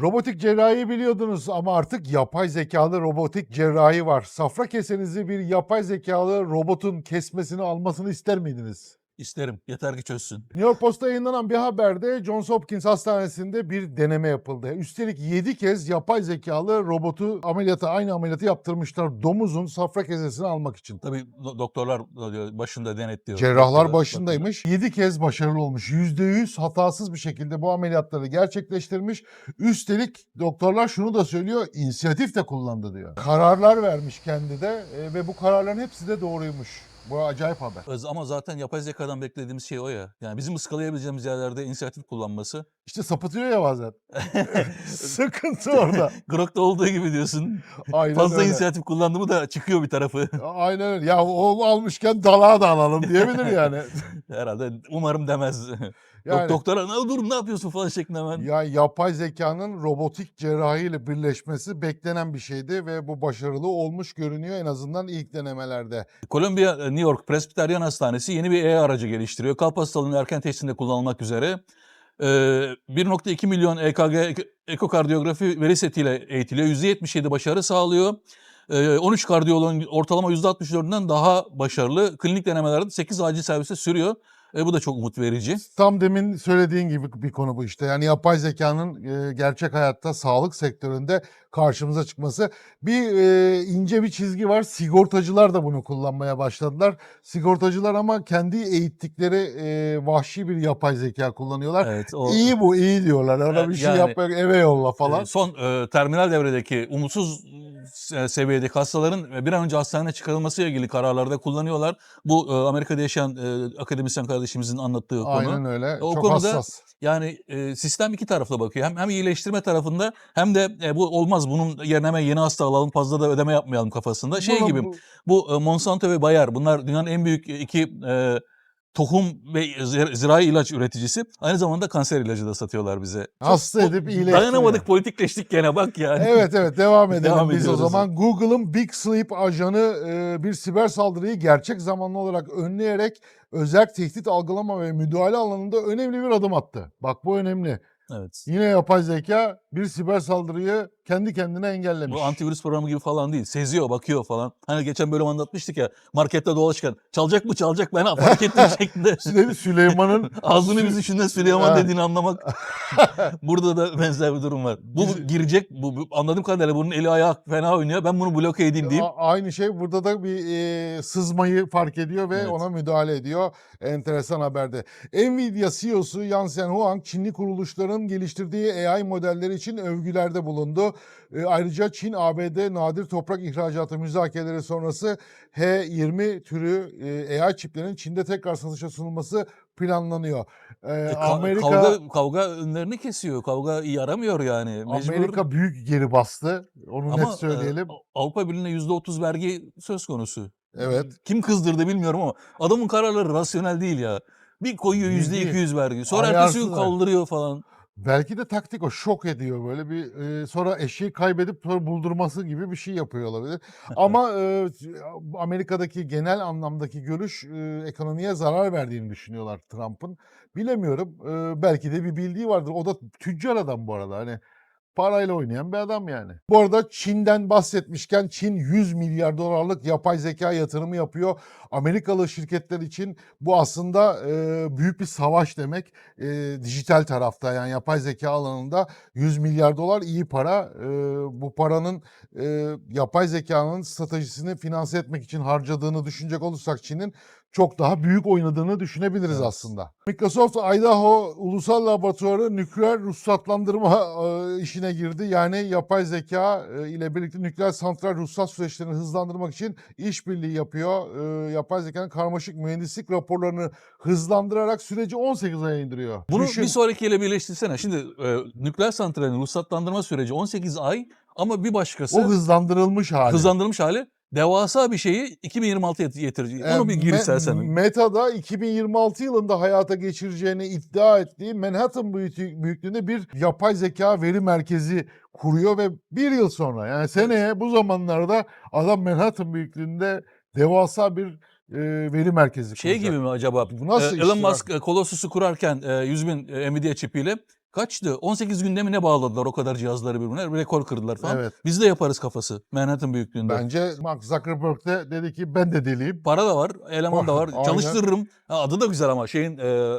Robotik cerrahi biliyordunuz ama artık yapay zekalı robotik cerrahi var. Safra kesenizi bir yapay zekalı robotun kesmesini almasını ister miydiniz? İsterim. Yeter ki çözsün. New York Post'ta yayınlanan bir haberde Johns Hopkins Hastanesi'nde bir deneme yapıldı. Üstelik 7 kez yapay zekalı robotu ameliyatı aynı ameliyatı yaptırmışlar domuzun safra kesesini almak için. Tabii do- doktorlar da diyor, başında denetliyor. Cerrahlar Bakıyor, başındaymış. 7 kez başarılı olmuş. %100 hatasız bir şekilde bu ameliyatları gerçekleştirmiş. Üstelik doktorlar şunu da söylüyor, inisiyatif de kullandı diyor. Kararlar vermiş kendi de e, ve bu kararların hepsi de doğruymuş. Bu acayip haber. Ama zaten yapay zekadan beklediğimiz şey o ya. Yani bizim ıskalayabileceğimiz yerlerde inisiyatif kullanması. İşte sapıtıyor ya bazen. Sıkıntı orada. Grok'ta olduğu gibi diyorsun. Aynen Fazla öyle. inisiyatif kullandı mı da çıkıyor bir tarafı. Aynen öyle. Ya o almışken dalağa da alalım diyebilir yani. Herhalde umarım demez. Yani- Dok- Doktora ne dur ne yapıyorsun falan şeklinde hemen. Ya yapay zekanın robotik cerrahi ile birleşmesi beklenen bir şeydi ve bu başarılı olmuş görünüyor en azından ilk denemelerde. Kolombiya e, New York Presbyterian Hastanesi yeni bir E aracı geliştiriyor. Kalp hastalığının erken teşhisinde kullanılmak üzere. Ee, 1.2 milyon EKG ek- ekokardiyografi veri setiyle eğitiliyor. %77 başarı sağlıyor. Ee, 13 kardiyoloğun ortalama %64'ünden daha başarılı. Klinik denemelerde 8 acil servise sürüyor. E, bu da çok umut verici. Tam demin söylediğin gibi bir konu bu işte. Yani yapay zekanın e, gerçek hayatta sağlık sektöründe karşımıza çıkması. Bir e, ince bir çizgi var. Sigortacılar da bunu kullanmaya başladılar. Sigortacılar ama kendi eğittikleri e, vahşi bir yapay zeka kullanıyorlar. Evet, o, İyi bu iyi diyorlar. Ona bir şey yani- yapma eve yolla falan. Ee, Son e, terminal devredeki umutsuz e, seviyedeki hastaların e, bir an önce hastaneye çıkarılması ile ilgili kararlarda kullanıyorlar. Bu e, Amerika'da yaşayan e, akademisyen kardeşimizin anlattığı konu. Aynen öyle. O Çok konuda- hassas. Yani e, sistem iki taraflı bakıyor. Hem, hem iyileştirme tarafında hem de e, bu olmaz bunun yerine hemen yeni hasta alalım fazla da ödeme yapmayalım kafasında. Şey gibi bu- e, Monsanto ve Bayer bunlar dünyanın en büyük iki e, tohum ve zira- zirai ilaç üreticisi. Aynı zamanda kanser ilacı da satıyorlar bize. Hasta edip iyileştiriyor. Dayanamadık politikleştik gene bak yani. Evet evet devam edelim Devam biz o zaman. Google'ın Big Sleep ajanı e, bir siber saldırıyı gerçek zamanlı olarak önleyerek özel tehdit algılama ve müdahale alanında önemli bir adım attı. Bak bu önemli. Evet. Yine yapay zeka bir siber saldırıyı kendi kendine engellemiş. Bu antivirüs programı gibi falan değil. Seziyor, bakıyor falan. Hani geçen bölüm anlatmıştık ya markette dolaşırken çalacak mı çalacak ben fark ettim şeklinde. Süleyman- Süleyman'ın Ağzını bizi şundan Süleyman dediğini anlamak. Burada da benzer bir durum var. Bu Biz- girecek. Bu, anladığım kadarıyla bunun eli ayağı fena oynuyor. Ben bunu bloke edeyim diyeyim. A- aynı şey burada da bir e, sızmayı fark ediyor ve Evet. ona müdahale ediyor. Enteresan haberde. Nvidia CEO'su Jensen Huang Çinli kuruluşların geliştirdiği AI modelleri için övgülerde bulundu. E, ayrıca Çin ABD nadir toprak ihracatı müzakereleri sonrası H20 türü e, AI çiplerinin Çin'de tekrar satışa sunulması planlanıyor. E, E, ka- Amerika Kavga, kavga önlerini kesiyor. Kavga yaramıyor yani. Mecbur. Amerika büyük geri bastı. Onu Ama net e, söyleyelim. Avrupa Birliği'ne %30 vergi söz konusu. evet. Kim kızdırdı bilmiyorum ama adamın kararları rasyonel değil ya. Bir koyuyor yüzde iki yüz vergi. Sonra ertesi gün kaldırıyor falan. Belki de taktik o şok ediyor böyle bir e, sonra eşeği kaybedip sonra buldurması gibi bir şey yapıyor olabilir. Ama e, Amerika'daki genel anlamdaki görüş e, ekonomiye zarar verdiğini düşünüyorlar Trump'ın. Bilemiyorum. E, belki de bir bildiği vardır. O da tüccar adam bu arada. Hani parayla oynayan bir adam yani. Bu arada Çin'den bahsetmişken Çin 100 milyar dolarlık yapay zeka yatırımı yapıyor. Amerikalı şirketler için bu aslında e, büyük bir savaş demek. E, dijital tarafta yani yapay zeka alanında 100 milyar dolar iyi para. E, bu paranın e, yapay zekanın stratejisini finanse etmek için harcadığını düşünecek olursak Çin'in çok daha büyük oynadığını düşünebiliriz Evet. aslında. Microsoft Idaho Ulusal Laboratuvarı nükleer ruhsatlandırma e, işine girdi. Yani yapay zeka e, ile birlikte nükleer santral ruhsat süreçlerini hızlandırmak için işbirliği yapıyor. E, yapay zekanın karmaşık mühendislik raporlarını hızlandırarak süreci 18 aya indiriyor. Bunu Düşün. bir sonrakiyle birleştirsene. Şimdi e, nükleer santralin ruhsatlandırma süreci 18 ay ama bir başkası o hızlandırılmış hali. hızlandırılmış hali devasa bir şeyi 2026'ya getirecek. E, Onu bir gir istersen. Meta'da 2026 yılında hayata geçireceğini iddia ettiği Manhattan büyüklüğünde bir yapay zeka veri merkezi kuruyor ve bir yıl sonra yani seneye bu zamanlarda adam Manhattan büyüklüğünde devasa bir e, veri merkezi Şey kuracak. gibi mi acaba? Bu nasıl Ee, Elon? Musk e, Colossus'u kurarken e, 100 bin e, Nvidia çipiyle kaçtı? 18 günde mi ne bağladılar o kadar cihazları birbirine? Rekor kırdılar falan. Evet. Biz de yaparız kafası. Manhattan büyüklüğünde. Bence Mark Zuckerberg de dedi ki ben de deliyim. Para da var, eleman da var. Aynen. Çalıştırırım. Ha, adı da güzel ama şeyin e,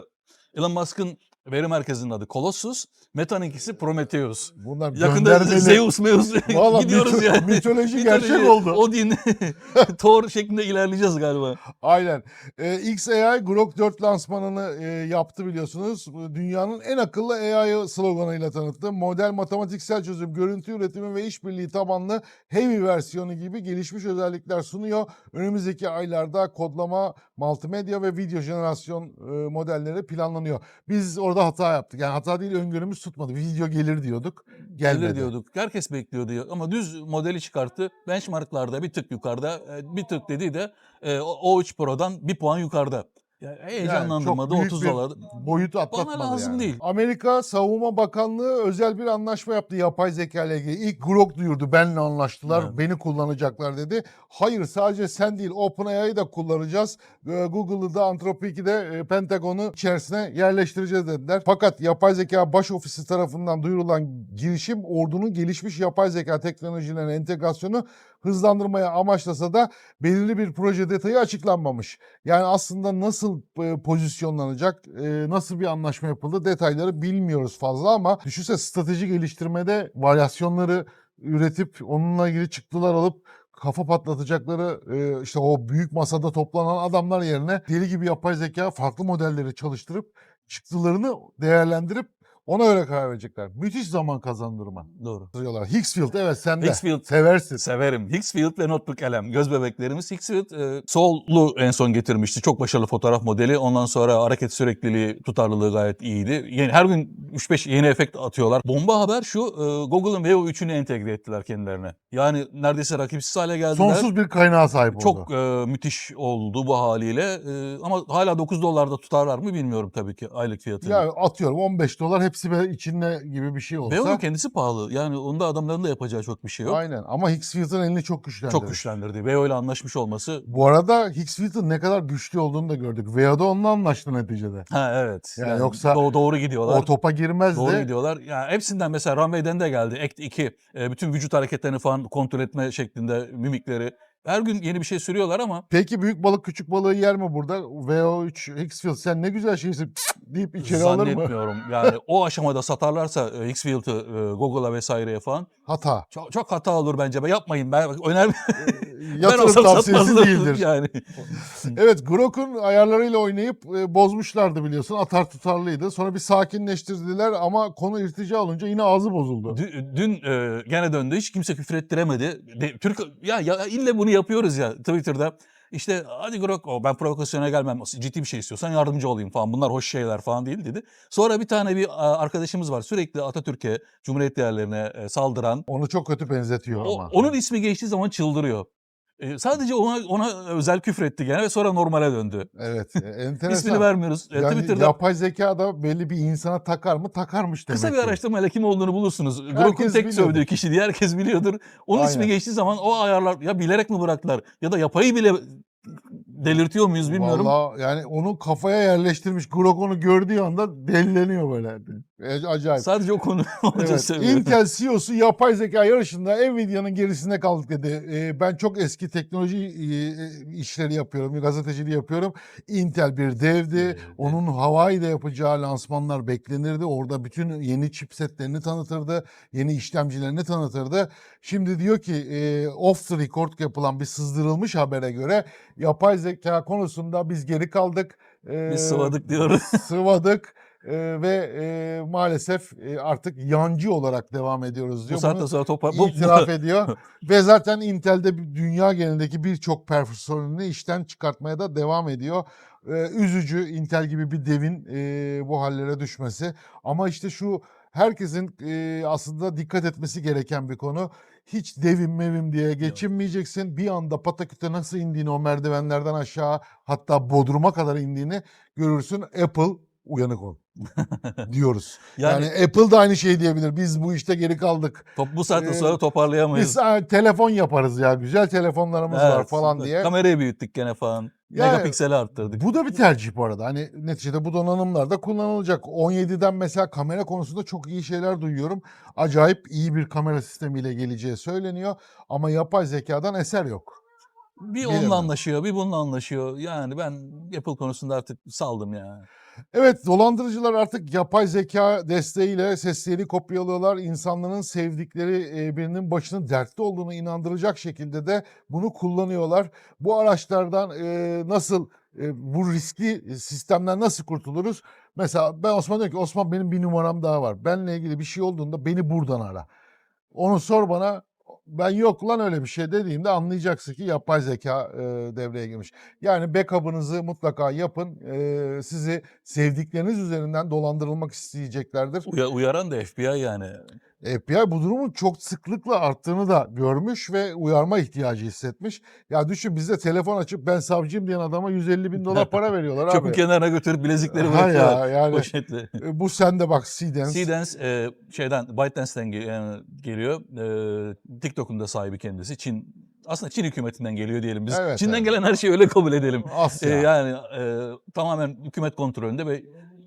Elon Musk'ın veri merkezinin adı Colossus. Meta'nınkisi Prometheus. Bunlar Yakında göndermeli. Zeus, Meus Vallahi gidiyoruz mito- yani. mitoloji gerçek oldu. Odin, Thor şeklinde ilerleyeceğiz galiba. Aynen. Ee, XAI Grok 4 lansmanını e, yaptı biliyorsunuz. Dünyanın en akıllı AI'ı sloganıyla tanıttı. Model matematiksel çözüm, görüntü üretimi ve işbirliği tabanlı heavy versiyonu gibi gelişmiş özellikler sunuyor. Önümüzdeki aylarda kodlama, multimedya ve video jenerasyon e, modelleri planlanıyor. Biz orada hata yaptık. Yani hata değil öngörümüz tutmadı. Video gelir diyorduk. Gelmedi. Gelir diyorduk. Herkes bekliyordu ama düz modeli çıkarttı. Benchmarklarda bir tık yukarıda. e, Bir tık dediği de e, o O3 Pro'dan bir puan yukarıda. Ya heyecanlandırmadı büyük 30 bir dolar. boyutu atlatmadı lazım yani. değil. Amerika Savunma Bakanlığı özel bir anlaşma yaptı yapay zeka ile ilgili. İlk Grok duyurdu. Benle anlaştılar. Evet. Beni kullanacaklar dedi. Hayır sadece sen değil OpenAI'yi da kullanacağız. Ee, Google'ı da Anthropic'i de e, Pentagon'u içerisine yerleştireceğiz dediler. Fakat yapay zeka baş ofisi tarafından duyurulan girişim ordunun gelişmiş yapay zeka teknolojilerine entegrasyonu hızlandırmaya amaçlasa da belirli bir proje detayı açıklanmamış. Yani aslında nasıl e, pozisyonlanacak, e, nasıl bir anlaşma yapıldı detayları bilmiyoruz fazla ama düşünse strateji geliştirmede varyasyonları üretip onunla ilgili çıktılar alıp kafa patlatacakları e, işte o büyük masada toplanan adamlar yerine deli gibi yapay zeka farklı modelleri çalıştırıp çıktılarını değerlendirip ona göre karar verecekler. Müthiş zaman kazandırma. Doğru. Diyorlar. Higgsfield evet sen de. Higgsfield Seversin. Severim. Higgsfield ve Notebook LM. Göz bebeklerimiz. Higgsfield e, Soul'u en son getirmişti. Çok başarılı fotoğraf modeli. Ondan sonra hareket sürekliliği, tutarlılığı gayet iyiydi. Yeni, her gün 3-5 yeni efekt atıyorlar. Bomba haber şu. E, Google'ın Veo 3'ünü entegre ettiler kendilerine. Yani neredeyse rakipsiz hale geldiler. Sonsuz bir kaynağa sahip oldu. Çok e, müthiş oldu bu haliyle. E, ama hala 9 dolarda tutarlar mı bilmiyorum tabii ki aylık fiyatını. Ya atıyorum 15 dolar hepsi be içinde gibi bir şey olsa. Veo'nun kendisi pahalı. Yani onda adamların da yapacağı çok bir şey yok. Aynen ama Higgsfield'ın elini çok güçlendirdi. Çok güçlendirdi. İle anlaşmış olması. Bu arada Higgsfield'ın ne kadar güçlü olduğunu da gördük. Veo'da onunla anlaştı neticede. Ha evet. Yani yoksa do- doğru gidiyorlar. O topa girmezdi. Doğru gidiyorlar. Yani hepsinden mesela Runway'den de geldi. Act 2. e, bütün vücut hareketlerini falan kontrol etme şeklinde mimikleri. Her gün yeni bir şey sürüyorlar ama Peki büyük balık küçük balığı yer mi burada? VO3 Higgsfield sen ne güzel şeysin deyip içeri alır mı? zannetmiyorum. Yani o aşamada satarlarsa e, Higgsfield'ı e, Google'a vesaireye falan Hata. çok, çok hata olur bence. Ben yapmayın. Ben önermiyorum. Yatırım tavsiyesi değildir. Yani. Evet Grok'un ayarlarıyla oynayıp e, bozmuşlardı biliyorsun. Atar tutarlıydı. Sonra bir sakinleştirdiler ama konu irtica olunca yine ağzı bozuldu. Dü- Dün e, gene döndü. Hiç kimse küfür ettiremedi. De, Türk ya, ya ille bunu yapıyoruz ya Twitter'da. İşte hadi Grok o ben provokasyona gelmem. Ciddi bir şey istiyorsan yardımcı olayım falan. Bunlar hoş şeyler falan değil dedi. Sonra bir tane bir arkadaşımız var. Sürekli Atatürk'e, Cumhuriyet değerlerine e, saldıran. Onu çok kötü benzetiyor O- ama. onun ismi geçtiği zaman çıldırıyor. E, sadece ona ona özel küfür etti gene ve sonra normale döndü. Evet. e, Enteresan. İsmini vermiyoruz. E, Yani Twitter'da yapay zeka da belli bir insana takar mı? Takarmış demek Kısa bir araştırmayla kim olduğunu bulursunuz. Grok'un tek biliyordur. sövdüğü kişi diye herkes biliyordur. Onun ismi Aynen. geçtiği zaman o ayarlar ya bilerek mi bıraktılar ya da yapayı bile delirtiyor muyuz bilmiyorum. Vallahi yani onu kafaya yerleştirmiş. Grok onu gördüğü anda delileniyor böyle. E, Acayip. Sadece o konu onu Evet. seviyorum. Intel CEO'su yapay zeka yarışında Nvidia'nın gerisinde kaldık dedi. Ee, ben çok eski teknoloji e, işleri yapıyorum, gazeteciliği yapıyorum. Intel bir devdi. Devdi. Onun Hawaii'de yapacağı lansmanlar beklenirdi. Orada bütün yeni chipsetlerini tanıtırdı, yeni işlemcilerini tanıtırdı. Şimdi diyor ki e, off the record yapılan bir sızdırılmış habere göre yapay zeka konusunda biz geri kaldık. Ee, Biz sıvadık diyoruz. sıvadık e, ve e, maalesef e, artık yancı olarak devam ediyoruz Bu diyor. saatten Bunu sonra topar... Bu, itiraf ediyor ve zaten Intel'de dünya genelindeki birçok personelini işten çıkartmaya da devam ediyor. Ee, üzücü Intel gibi bir devin e, bu hallere düşmesi ama işte şu herkesin e, aslında dikkat etmesi gereken bir konu. Hiç devim mevim diye geçinmeyeceksin. Bir anda pataküte nasıl indiğini o merdivenlerden aşağı hatta bodruma kadar indiğini görürsün. Apple uyanık ol diyoruz. yani, Yani, Apple da aynı şey diyebilir. Biz bu işte geri kaldık. top, bu saatten Ee, sonra toparlayamayız. Biz "Aa, telefon yaparız ya güzel telefonlarımız var Evet, falan diye. Kamerayı büyüttük gene falan. Yani Megapikseli arttırdık. Bu da bir tercih bu arada. Hani neticede bu donanımlar da kullanılacak. 17'den mesela kamera konusunda çok iyi şeyler duyuyorum. Acayip iyi bir kamera sistemiyle geleceği söyleniyor. Ama yapay zekadan eser yok. Bir onunla anlaşıyor, bir bununla anlaşıyor. Yani ben Apple konusunda artık saldım ya. Evet dolandırıcılar artık yapay zeka desteğiyle sesleri kopyalıyorlar. İnsanların sevdikleri e, birinin başının dertte olduğunu inandıracak şekilde de bunu kullanıyorlar. Bu araçlardan e, nasıl e, bu riskli sistemden nasıl kurtuluruz? Mesela ben Osman diyor ki Osman benim bir numaram daha var. Benle ilgili bir şey olduğunda beni buradan ara. Onu sor bana. Ben yok lan öyle bir şey dediğimde anlayacaksın ki yapay zeka e, devreye girmiş. Yani backup'ınızı mutlaka yapın. E, sizi sevdikleriniz üzerinden dolandırılmak isteyeceklerdir. Uya- uyaran da FBI yani. FBI bu durumun çok sıklıkla arttığını da görmüş ve uyarma ihtiyacı hissetmiş. Ya düşün bizde telefon açıp ben savcıyım diyen adama 150 bin dolar para veriyorlar Çöpün abi. kenarına götürüp bilezikleri Ha ya yani e, bu sende bak Seedance. Seedance e, şeyden ByteDance'den yani geliyor. E, TikTok'un da sahibi kendisi. Çin aslında Çin hükümetinden geliyor diyelim biz. Evet, Çin'den evet. gelen her şeyi öyle kabul edelim. E, Asya. yani e, tamamen hükümet kontrolünde ve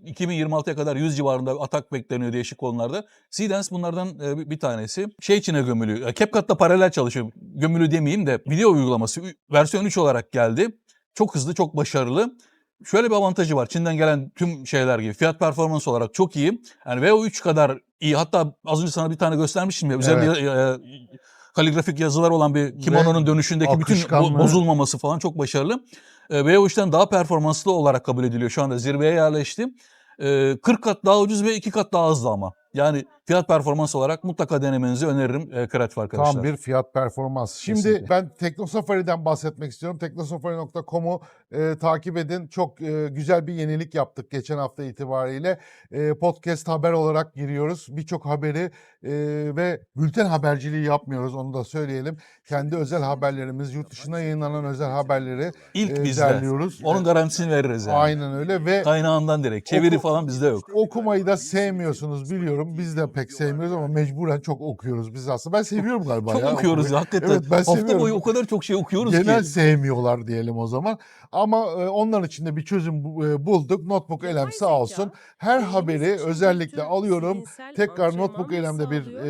2026'ya kadar 100 civarında atak bekleniyor değişik konularda. Seedance bunlardan e, bir- tanesi. Şey içine gömülü. CapCut'ta paralel çalışıyor. Gömülü demeyeyim de video uygulaması versiyon 3 olarak geldi. Çok hızlı, çok başarılı. Şöyle bir avantajı var. Çin'den gelen tüm şeyler gibi fiyat performans olarak çok iyi. Yani VO3 kadar iyi. Hatta az önce sana bir tane göstermiştim ya. Üzerinde e, kaligrafik yazılar olan bir kimononun dönüşündeki bütün bo- bozulmaması falan çok başarılı. E, VO3'ten daha performanslı olarak kabul ediliyor. Şu anda zirveye yerleşti. E, 40 kat daha ucuz ve 2 kat daha hızlı ama. Yani fiyat performans olarak mutlaka denemenizi öneririm e, kreatif arkadaşlar. Tam bir fiyat performans. Şimdi Kesinlikle. ben Teknosafari'den bahsetmek istiyorum. Teknosafari.com'u e, takip edin. Çok e, güzel bir yenilik yaptık geçen hafta itibariyle. E, podcast haber olarak giriyoruz. Birçok haberi e, ve bülten haberciliği yapmıyoruz onu da söyleyelim. Kendi özel haberlerimiz, yurt dışına yayınlanan özel haberleri İlk e, bizde. derliyoruz. Onun garantisini veririz yani. Aynen öyle ve Kaynağından direkt. Çeviri Oku- falan bizde yok. okumayı da sevmiyorsunuz biliyorum. Biz de pek sevmiyoruz ama mecburen çok okuyoruz biz aslında. Ben seviyorum galiba Çok ya. okuyoruz okumayı. hakikaten. Evet, ben Hafta seviyorum. boyu o kadar çok şey okuyoruz Genel ki. sevmiyorlar diyelim o zaman. Ama e, onların için de bir çözüm e, bulduk. Notebook Elem sağ olsun. Her haberi özellikle alıyorum. Tekrar Notebook Elem'de bir e,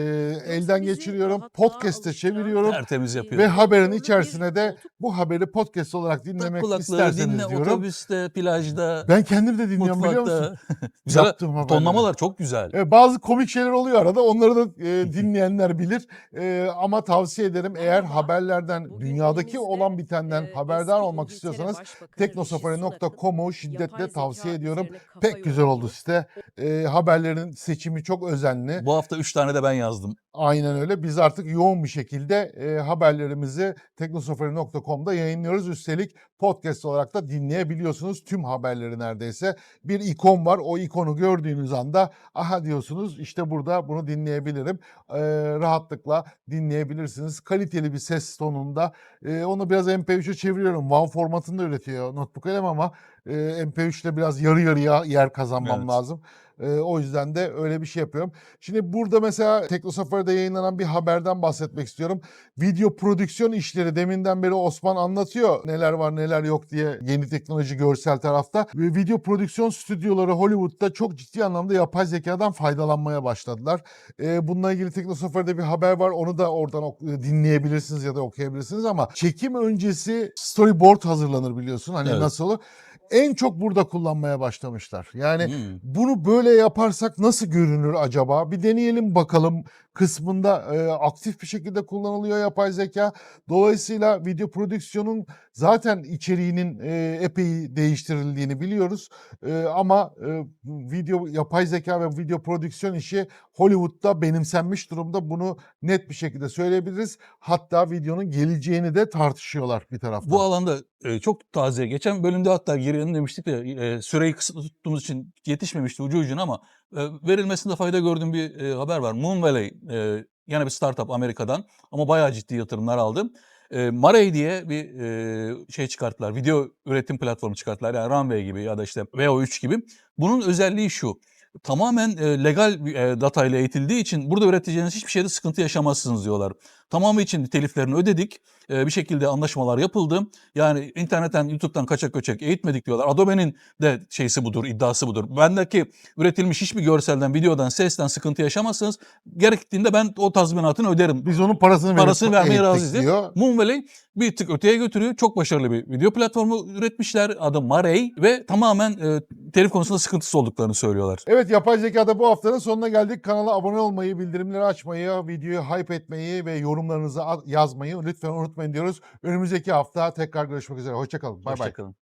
elden geçiriyorum. Podcast'e çeviriyorum. Tertemiz yapıyor. Ve haberin içerisine de bu haberi podcast olarak dinlemek isterseniz dinle diyorum. otobüste, plajda, Ben kendim de dinliyorum biliyor musun? güzel. Yaptığım haberleri. Tonlamalar çok güzel. E, bazı komik şeyler oluyor arada. Onları da e, dinleyenler bilir. E, ama tavsiye ederim eğer haberlerden, dünyadaki olan bitenden haberdar olmak istiyorsanız teknosafari.com'u şiddetle tavsiye ediyorum. Pek güzel oldu site. E, haberlerin seçimi çok özenli. Bu hafta 3 tane de ben yazdım. Aynen öyle. Biz artık yoğun bir şekilde e, haberlerimizi teknosafari.com'da yayınlıyoruz. Üstelik podcast olarak da dinleyebiliyorsunuz tüm haberleri neredeyse. Bir ikon var. O ikonu gördüğünüz anda aha diyorsunuz işte burada bunu dinleyebilirim. E, rahatlıkla dinleyebilirsiniz. Kaliteli bir ses tonunda. E, onu biraz MP3'e çeviriyorum. WAV formatında üretiyor Notebook Elem ama e, MP3'te biraz yarı yarıya yer kazanmam Evet. lazım. E, o yüzden de öyle bir şey yapıyorum. Şimdi burada mesela Teknosafari'de yayınlanan bir haberden bahsetmek istiyorum. Video prodüksiyon işleri deminden beri Osman anlatıyor neler var neler yok diye yeni teknoloji görsel tarafta. Ve video prodüksiyon stüdyoları Hollywood'da çok ciddi anlamda yapay zekadan faydalanmaya başladılar. Ee, bununla ilgili Teknosafari'de bir haber var. Onu da oradan dinleyebilirsiniz ya da okuyabilirsiniz ama çekim öncesi storyboard hazırlanır biliyorsun. Hani Evet. nasıl olur? En çok burada kullanmaya başlamışlar. Yani Hmm. bunu böyle yaparsak nasıl görünür acaba? Bir deneyelim bakalım kısmında e, aktif bir şekilde kullanılıyor yapay zeka. Dolayısıyla video prodüksiyonun zaten içeriğinin e, epey değiştirildiğini biliyoruz. E, ama e, video yapay zeka ve video prodüksiyon işi Hollywood'da benimsenmiş durumda. Bunu net bir şekilde söyleyebiliriz. Hatta videonun geleceğini de tartışıyorlar bir taraftan. Bu alanda e, çok taze. Geçen bölümde hatta girelim demiştik de e, süreyi kısıtlı tuttuğumuz için yetişmemişti ucu ucuna ama verilmesinde fayda gördüğüm bir haber var. Moon Valley e, yine bir startup Amerika'dan ama bayağı ciddi yatırımlar aldı. E, Marey diye bir şey çıkarttılar. Video üretim platformu çıkarttılar. Yani Runway gibi ya da işte VO3 gibi. Bunun özelliği şu. Tamamen legal e, datayla eğitildiği için burada üreteceğiniz hiçbir şeyde sıkıntı yaşamazsınız diyorlar. Tamamı için teliflerini ödedik. Ee, bir şekilde anlaşmalar yapıldı. Yani internetten, YouTube'dan kaçak göçek eğitmedik diyorlar. Adobe'nin de şeysi budur, iddiası budur. Bendeki üretilmiş hiçbir görselden, videodan, sesten sıkıntı yaşamazsınız. Gerektiğinde ben o tazminatını öderim. Biz onun parasını, Parasını vermeye razıyız diyor. Moonvalley bir tık öteye götürüyor. Çok başarılı bir video platformu üretmişler. Adı Marey ve tamamen e, telif konusunda sıkıntısı olduklarını söylüyorlar. Evet yapay zekada bu haftanın sonuna geldik. Kanala abone olmayı, bildirimleri açmayı, videoyu hype etmeyi ve yorumlarınızı yazmayı lütfen unutmayın diyoruz. Önümüzdeki hafta tekrar görüşmek üzere. Hoşçakalın. Bay bay. Hoşçakalın.